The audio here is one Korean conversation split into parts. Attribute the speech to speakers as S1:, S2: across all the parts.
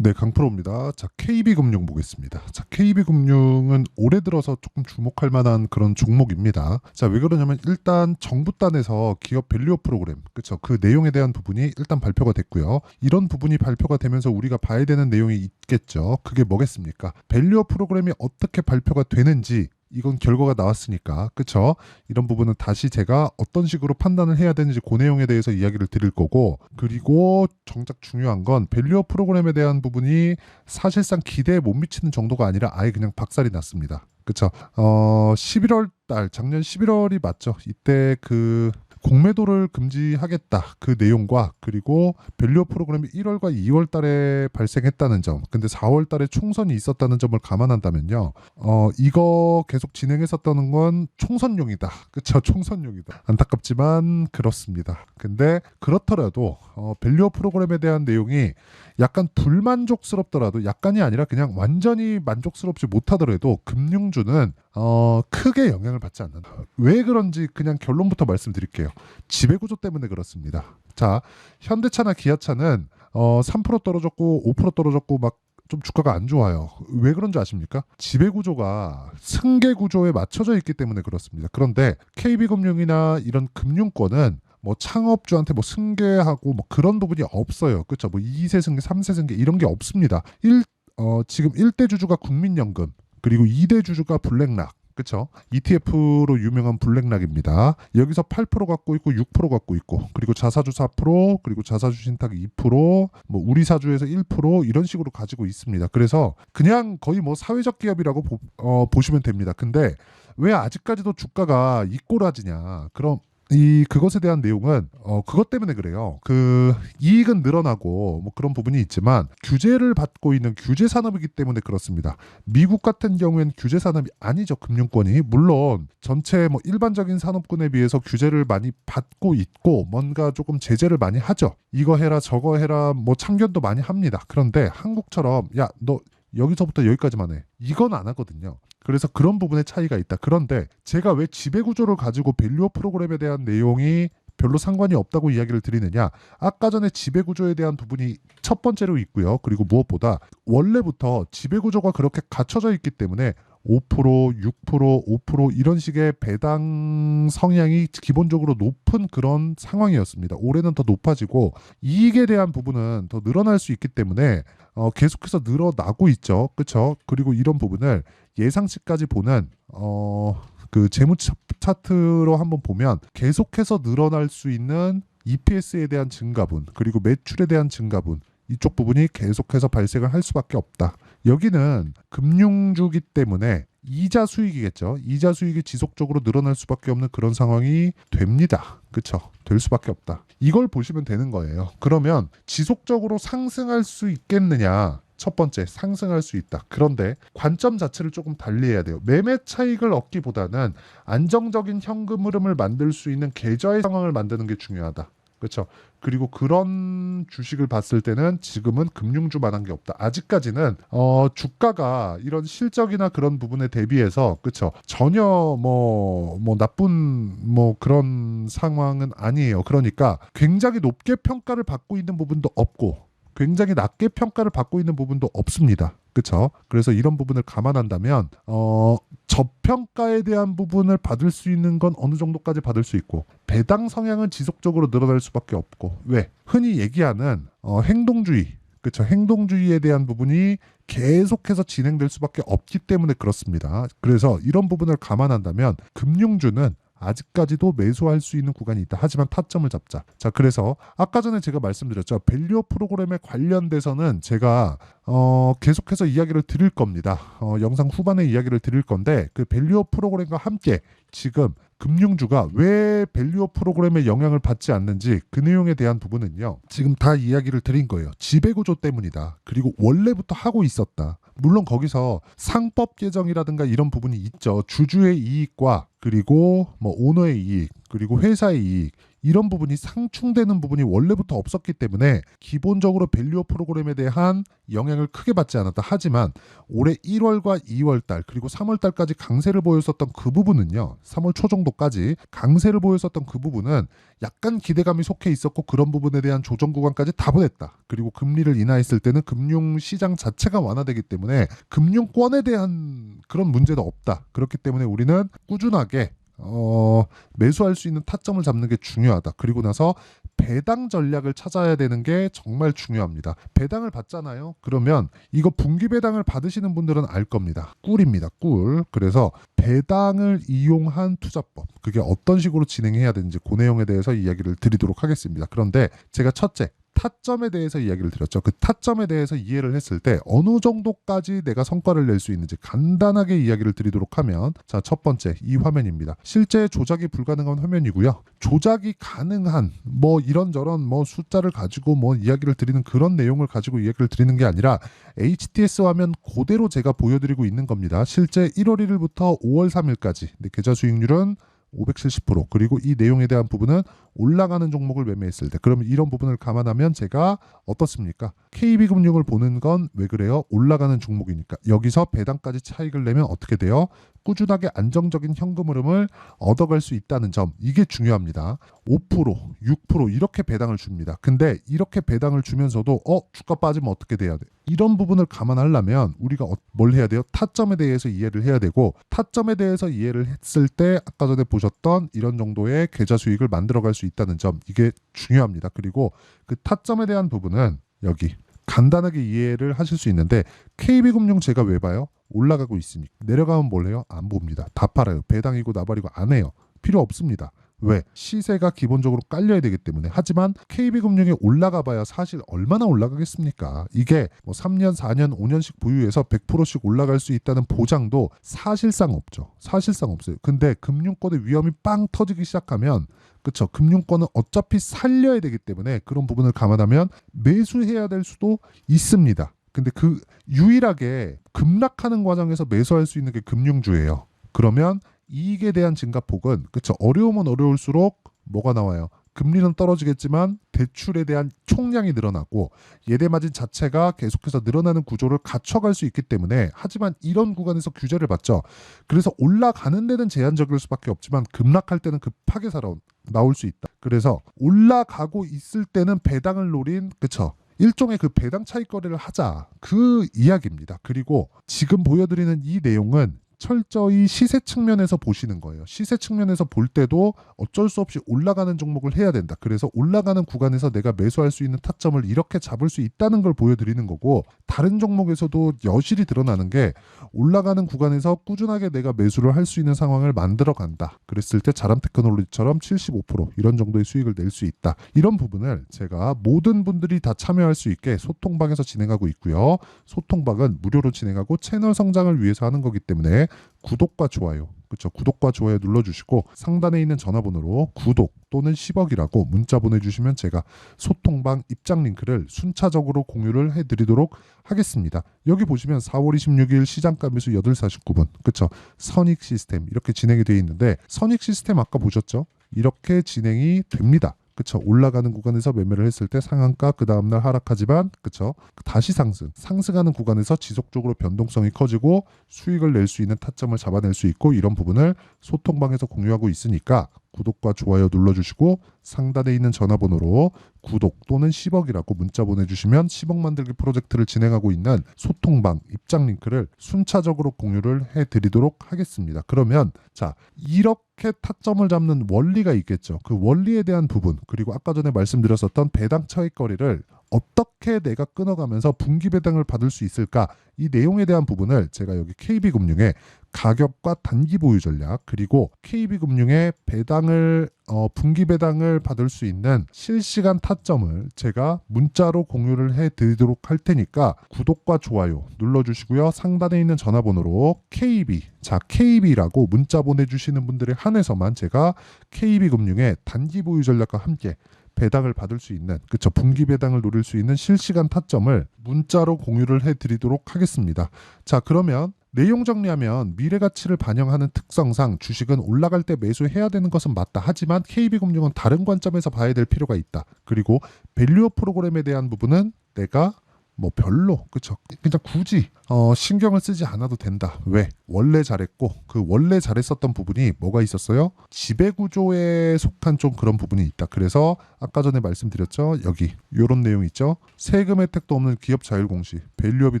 S1: 네, 강프로입니다. 자, KB금융 보겠습니다. 자, KB금융은 올해 들어서 조금 주목할 만한 그런 종목입니다. 자, 왜 그러냐면 일단 정부 단에서 기업 밸류업 프로그램, 그렇죠? 그 내용에 대한 부분이 일단 발표가 됐고요. 이런 부분이 발표가 되면서 우리가 봐야 되는 내용이 있겠죠. 그게 뭐겠습니까? 밸류업 프로그램이 어떻게 발표가 되는지 이건 결과가 나왔으니까. 그쵸? 이런 부분은 다시 제가 어떤 식으로 판단을 해야 되는지 그 내용에 대해서 이야기를 드릴 거고. 그리고 정작 중요한 건 밸류어 프로그램에 대한 부분이 사실상 기대에 못 미치는 정도가 아니라 아예 그냥 박살이 났습니다. 그쵸? 어 11월 달 작년 11월이 맞죠? 이때 그 공매도를 금지하겠다. 그 내용과 그리고 밸류어 프로그램이 1월과 2월 달에 발생했다는 점 근데 4월 달에 총선이 있었다는 점을 감안한다면요. 어 이거 계속 진행했었다는 건 총선용이다. 그쵸? 총선용이다. 안타깝지만 그렇습니다. 근데 그렇더라도 어 밸류어 프로그램에 대한 내용이 약간 불만족스럽더라도 약간이 아니라 그냥 완전히 만족스럽지 못하더라도 금융주는 어 크게 영향을 받지 않는다. 왜 그런지 그냥 결론부터 말씀드릴게요. 지배구조 때문에 그렇습니다. 자, 현대차나 기아차는 어 3% 떨어졌고 5% 떨어졌고 막 좀 주가가 안 좋아요. 왜 그런지 아십니까? 지배 구조가 승계 구조에 맞춰져 있기 때문에 그렇습니다. 그런데 KB금융이나 이런 금융권은 뭐 창업주한테 뭐 승계하고 뭐 그런 부분이 없어요. 그렇죠? 뭐 2세 승계, 3세 승계 이런 게 없습니다. 1 어, 지금 1대 주주가 국민연금, 그리고 2대 주주가 블랙락. 그쵸? ETF로 유명한 블랙락입니다. 여기서 8% 갖고 있고 6% 갖고 있고 그리고 자사주 4% 그리고 자사주 신탁 2%뭐 우리 사주에서 1% 이런 식으로 가지고 있습니다. 그래서 그냥 거의 뭐 사회적 기업이라고 보, 어, 보시면 됩니다. 근데 왜 아직까지도 주가가 이 꼬라지냐? 그럼 이 그것에 대한 내용은 어 그것 때문에 그래요. 그 이익은 늘어나고 뭐 그런 부분이 있지만 규제를 받고 있는 규제 산업이기 때문에 그렇습니다. 미국 같은 경우에는 규제 산업이 아니죠. 금융권이 물론 전체 뭐 일반적인 산업군에 비해서 규제를 많이 받고 있고 뭔가 조금 제재를 많이 하죠. 이거 해라 저거 해라 뭐 참견도 많이 합니다. 그런데 한국처럼 야 너 여기서부터 여기까지만 해. 이건 안 하거든요. 그래서 그런 부분에 차이가 있다. 그런데 제가 왜 지배 구조를 가지고 밸류어 프로그램에 대한 내용이 별로 상관이 없다고 이야기를 드리느냐. 아까 전에 지배 구조에 대한 부분이 첫 번째로 있고요. 그리고 무엇보다 원래부터 지배 구조가 그렇게 갖춰져 있기 때문에 5%, 6%, 5% 이런 식의 배당 성향이 기본적으로 높은 그런 상황이었습니다. 올해는 더 높아지고 이익에 대한 부분은 더 늘어날 수 있기 때문에 어, 계속해서 늘어나고 있죠. 그렇죠? 그리고 이런 부분을 예상치까지 보는 어, 그 재무 차- 차트로 한번 보면 계속해서 늘어날 수 있는 EPS에 대한 증가분 그리고 매출에 대한 증가분 이쪽 부분이 계속해서 발생을 할 수밖에 없다. 여기는 금융주기 때문에 이자 수익이겠죠. 이자 수익이 지속적으로 늘어날 수밖에 없는 그런 상황이 됩니다. 그렇죠? 될 수밖에 없다. 이걸 보시면 되는 거예요. 그러면 지속적으로 상승할 수 있겠느냐? 첫 번째, 상승할 수 있다. 그런데 관점 자체를 조금 달리해야 돼요. 매매 차익을 얻기보다는 안정적인 현금 흐름을 만들 수 있는 계좌의 상황을 만드는 게 중요하다. 그렇죠? 그리고 그런 주식을 봤을 때는 지금은 금융주만한 게 없다. 아직까지는 어 주가가 이런 실적이나 그런 부분에 대비해서 그렇죠. 전혀 뭐뭐 나쁜 뭐 그런 상황은 아니에요. 그러니까 굉장히 높게 평가를 받고 있는 부분도 없고 굉장히 낮게 평가를 받고 있는 부분도 없습니다. 그렇죠? 그래서 이런 부분을 감안한다면 어 저평가에 대한 부분을 받을 수 있는 건 어느 정도까지 받을 수 있고 배당 성향은 지속적으로 늘어날 수밖에 없고 왜 흔히 얘기하는 어, 행동주의 그렇죠 행동주의에 대한 부분이 계속해서 진행될 수밖에 없기 때문에 그렇습니다. 그래서 이런 부분을 감안한다면 금융주는 아직까지도 매수할 수 있는 구간이 있다. 하지만 타점을 잡자. 자, 그래서 아까 전에 제가 말씀드렸죠. 밸류어 프로그램에 관련돼서는 제가 어, 계속해서 이야기를 드릴 겁니다. 어, 영상 후반에 이야기를 드릴 건데 그 밸류어 프로그램과 함께 지금 금융주가 왜 밸류어 프로그램에 영향을 받지 않는지 그 내용에 대한 부분은요. 지금 다 이야기를 드린 거예요. 지배구조 때문이다. 그리고 원래부터 하고 있었다. 물론 거기서 상법 개정이라든가 이런 부분이 있죠. 주주의 이익과 그리고 뭐 오너의 이익 그리고 회사의 이익 이런 부분이 상충되는 부분이 원래부터 없었기 때문에 기본적으로 밸류어 프로그램에 대한 영향을 크게 받지 않았다. 하지만 올해 1월과 2월 달 그리고 3월 달까지 강세를 보였었던 그 부분은요. 3월 초 정도까지 강세를 보였었던 그 부분은 약간 기대감이 속해 있었고 그런 부분에 대한 조정 구간까지 다 보냈다. 그리고 금리를 인하했을 때는 금융 시장 자체가 완화되기 때문에 금융권에 대한 그런 문제도 없다. 그렇기 때문에 우리는 꾸준하게 어, 매수할 수 있는 타점을 잡는 게 중요하다. 그리고 나서 배당 전략을 찾아야 되는 게 정말 중요합니다. 배당을 받잖아요. 그러면 이거 분기 배당을 받으시는 분들은 알 겁니다. 꿀입니다. 꿀. 그래서 배당을 이용한 투자법. 그게 어떤 식으로 진행해야 되는지 그 내용에 대해서 이야기를 드리도록 하겠습니다. 그런데 제가 첫째 타점에 대해서 이야기를 드렸죠. 그 타점에 대해서 이해를 했을 때 어느 정도까지 내가 성과를 낼 수 있는지 간단하게 이야기를 드리도록 하면 자, 첫 번째 이 화면입니다. 실제 조작이 불가능한 화면이고요. 조작이 가능한 뭐 이런저런 뭐 숫자를 가지고 뭐 이야기를 드리는 그런 내용을 가지고 이야기를 드리는 게 아니라 HTS 화면 그대로 제가 보여드리고 있는 겁니다. 실제 1월 1일부터 5월 3일까지 계좌 수익률은 570% 그리고 이 내용에 대한 부분은 올라가는 종목을 매매했을 때 그러면 이런 부분을 감안하면 제가 어떻습니까? KB금융을 보는 건 왜 그래요? 올라가는 종목이니까 여기서 배당까지 차익을 내면 어떻게 돼요? 꾸준하게 안정적인 현금 흐름을 얻어갈 수 있다는 점 이게 중요합니다. 5% 6% 이렇게 배당을 줍니다. 근데 이렇게 배당을 주면서도 어 주가 빠지면 어떻게 돼야 돼? 이런 부분을 감안하려면 우리가 어- 뭘 해야 돼요? 타점에 대해서 이해를 해야 되고 타점에 대해서 이해를 했을 때 아까 전에 보셨던 이런 정도의 계좌 수익을 만들어갈 수 있다는 점 이게 중요합니다. 그리고 그 타점에 대한 부분은 여기 간단하게 이해를 하실 수 있는데 KB금융 제가 왜 봐요? 올라가고 있으니까 내려가면 뭘 해요? 안 봅니다. 다 팔아요. 배당이고 나발이고 안 해요. 필요 없습니다. 왜? 시세가 기본적으로 깔려야 되기 때문에. 하지만 KB금융이 올라가 봐야 사실 얼마나 올라가겠습니까? 이게 뭐 3년, 4년, 5년씩 보유해서 100%씩 올라갈 수 있다는 보장도 사실상 없죠. 사실상 없어요. 근데 금융권의 위험이 빵 터지기 시작하면 그쵸. 금융권은 어차피 살려야 되기 때문에 그런 부분을 감안하면 매수해야 될 수도 있습니다. 근데 그 유일하게 급락하는 과정에서 매수할 수 있는 게 금융주예요. 그러면 이익에 대한 증가폭은 그쵸. 어려우면 어려울수록 뭐가 나와요? 금리는 떨어지겠지만 대출에 대한 총량이 늘어나고 예대 마진 자체가 계속해서 늘어나는 구조를 갖춰갈 수 있기 때문에 하지만 이런 구간에서 규제를 받죠. 그래서 올라가는 데는 제한적일 수밖에 없지만 급락할 때는 급하게 살아 나올 수 있다. 그래서 올라가고 있을 때는 배당을 노린 그쵸. 일종의 그 배당 차익 거래를 하자 그 이야기입니다. 그리고 지금 보여드리는 이 내용은 철저히 시세 측면에서 보시는 거예요. 시세 측면에서 볼 때도 어쩔 수 없이 올라가는 종목을 해야 된다. 그래서 올라가는 구간에서 내가 매수할 수 있는 타점을 이렇게 잡을 수 있다는 걸 보여드리는 거고 다른 종목에서도 여실히 드러나는 게 올라가는 구간에서 꾸준하게 내가 매수를 할 수 있는 상황을 만들어 간다. 그랬을 때 자람 테크놀로지처럼 75% 이런 정도의 수익을 낼 수 있다. 이런 부분을 제가 모든 분들이 다 참여할 수 있게 소통방에서 진행하고 있고요. 소통방은 무료로 진행하고 채널 성장을 위해서 하는 거기 때문에 구독과 좋아요 그렇죠 구독과 좋아요 눌러주시고 상단에 있는 전화번호로 구독 또는 10억이라고 문자 보내주시면 제가 소통방 입장 링크를 순차적으로 공유를 해드리도록 하겠습니다. 여기 보시면 4월 26일 시장가 매수 8시 49분 그렇죠 선익 시스템 이렇게 진행이 되어 있는데 선익 시스템 아까 보셨죠? 이렇게 진행이 됩니다 그쵸? 올라가는 구간에서 매매를 했을 때 상한가 그 다음날 하락하지만 그쵸? 다시 상승. 상승하는 구간에서 지속적으로 변동성이 커지고 수익을 낼 수 있는 타점을 잡아낼 수 있고 이런 부분을 소통방에서 공유하고 있으니까 구독과 좋아요 눌러주시고 상단에 있는 전화번호로 구독 또는 10억이라고 문자 보내주시면 10억 만들기 프로젝트를 진행하고 있는 소통방 입장 링크를 순차적으로 공유를 해드리도록 하겠습니다. 그러면 자 이렇게 타점을 잡는 원리가 있겠죠. 그 원리에 대한 부분 그리고 아까 전에 말씀드렸었던 배당 차익 거래를 어떻게 내가 끊어가면서 분기 배당을 받을 수 있을까 이 내용에 대한 부분을 제가 여기 KB금융의 가격과 단기 보유 전략 그리고 KB금융의 배당을 어, 분기 배당을 받을 수 있는 실시간 타점을 제가 문자로 공유를 해 드리도록 할 테니까 구독과 좋아요 눌러 주시고요 상단에 있는 전화번호로 KB 자 KB라고 문자 보내 주시는 분들에 한해서만 제가 KB금융의 단기 보유 전략과 함께 배당을 받을 수 있는 그쵸 분기 배당을 노릴 수 있는 실시간 타점을 문자로 공유를 해 드리도록 하겠습니다. 자 그러면 내용 정리하면 미래 가치를 반영하는 특성상 주식은 올라갈 때 매수해야 되는 것은 맞다. 하지만 KB금융은 다른 관점에서 봐야 될 필요가 있다. 그리고 밸류어 프로그램에 대한 부분은 내가 뭐 별로 그쵸? 그냥 굳이 어, 신경을 쓰지 않아도 된다. 왜? 원래 잘했고 그 원래 잘했었던 부분이 뭐가 있었어요? 지배 구조에 속한 좀 그런 부분이 있다. 그래서 아까 전에 말씀드렸죠? 여기 요런 내용 있죠? 세금 혜택도 없는 기업 자율 공시. 밸류업이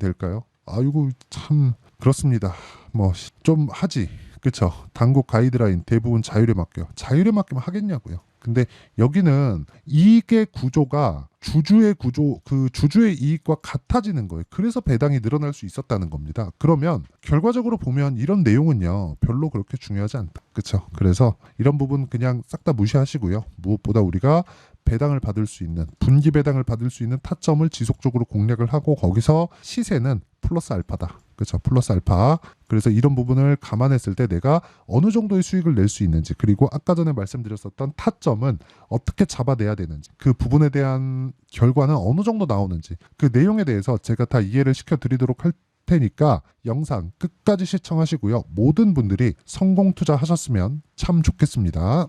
S1: 될까요? 아이고 참 그렇습니다 뭐 좀 하지 그쵸 당국 가이드라인 대부분 자율에 맡겨 자율에 맡기면 하겠냐고요 근데 여기는 이익의 구조가 주주의 구조 그 주주의 이익과 같아지는 거예요. 그래서 배당이 늘어날 수 있었다는 겁니다. 그러면 결과적으로 보면 이런 내용은요 별로 그렇게 중요하지 않다. 그렇죠? 그래서 이런 부분 그냥 싹 다 무시하시고요. 무엇보다 우리가 배당을 받을 수 있는 분기 배당을 받을 수 있는 타점을 지속적으로 공략을 하고 거기서 시세는 플러스 알파다. 그렇죠. 플러스 알파. 그래서 이런 부분을 감안했을 때 내가 어느 정도의 수익을 낼 수 있는지 그리고 아까 전에 말씀드렸었던 타점은 어떻게 잡아내야 되는지 그 부분에 대한 결과는 어느 정도 나오는지 그 내용에 대해서 제가 다 이해를 시켜 드리도록 할 테니까 영상 끝까지 시청하시고요. 모든 분들이 성공 투자하셨으면 참 좋겠습니다.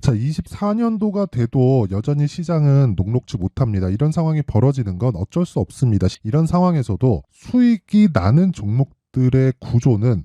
S1: 자, 24년도가 돼도 여전히 시장은 녹록지 못합니다. 이런 상황이 벌어지는 건 어쩔 수 없습니다. 이런 상황에서도 수익이 나는 종목들의 구조는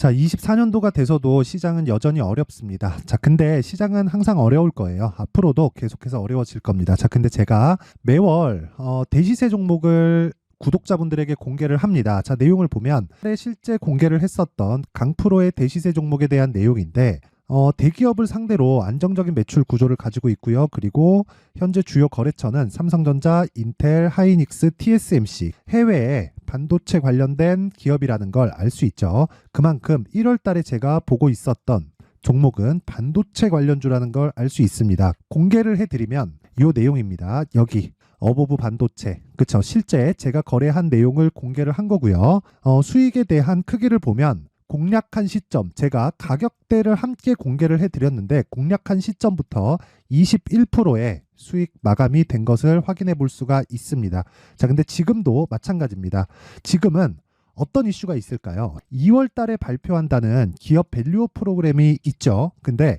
S2: 자, 24년도가 돼서도 시장은 여전히 어렵습니다. 자, 근데 시장은 항상 어려울 거예요. 앞으로도 계속해서 어려워질 겁니다. 자, 근데 제가 매월 어, 대시세 종목을 구독자분들에게 공개를 합니다. 자, 내용을 보면 실제 공개를 했었던 강프로의 대시세 종목에 대한 내용인데 어, 대기업을 상대로 안정적인 매출 구조를 가지고 있고요. 그리고 현재 주요 거래처는 삼성전자, 인텔, 하이닉스, TSMC 해외에 반도체 관련된 기업이라는 걸 알 수 있죠. 그만큼 1월 달에 제가 보고 있었던 종목은 반도체 관련주라는 걸 알 수 있습니다. 공개를 해드리면 이 내용입니다. 여기 어보브 반도체 그쵸 실제 제가 거래한 내용을 공개를 한 거고요. 어, 수익에 대한 크기를 보면 공략한 시점 제가 가격대를 함께 공개를 해드렸는데 공략한 시점부터 21%의 수익 마감이 된 것을 확인해 볼 수가 있습니다. 자, 근데 지금도 마찬가지입니다. 지금은 어떤 이슈가 있을까요? 2월 달에 발표한다는 기업 밸류어 프로그램이 있죠. 근데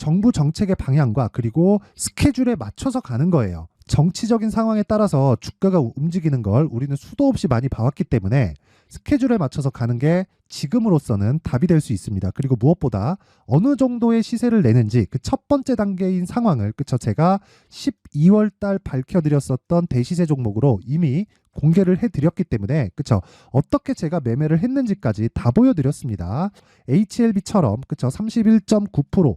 S2: 정부 정책의 방향과 그리고 스케줄에 맞춰서 가는 거예요. 정치적인 상황에 따라서 주가가 움직이는 걸 우리는 수도 없이 많이 봐왔기 때문에 스케줄에 맞춰서 가는 게 지금으로서는 답이 될 수 있습니다. 그리고 무엇보다 어느 정도의 시세를 내는지 그 첫 번째 단계인 상황을 그쵸 제가 12월 달 밝혀드렸었던 대시세 종목으로 이미 공개를 해드렸기 때문에 그쵸 어떻게 제가 매매를 했는지까지 다 보여드렸습니다. HLB처럼 그쵸 31.9%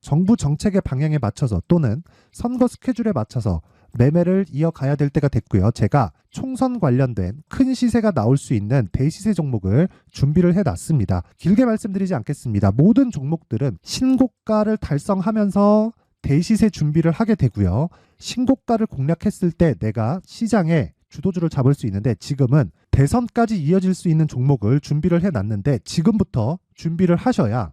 S2: 정부 정책의 방향에 맞춰서 또는 선거 스케줄에 맞춰서 매매를 이어가야 될 때가 됐고요. 제가 총선 관련된 큰 시세가 나올 수 있는 대시세 종목을 준비를 해놨습니다. 길게 말씀드리지 않겠습니다. 모든 종목들은 신고가를 달성하면서 대시세 준비를 하게 되고요. 신고가를 공략했을 때 내가 시장에 주도주를 잡을 수 있는데 지금은 대선까지 이어질 수 있는 종목을 준비를 해놨는데 지금부터 준비를 하셔야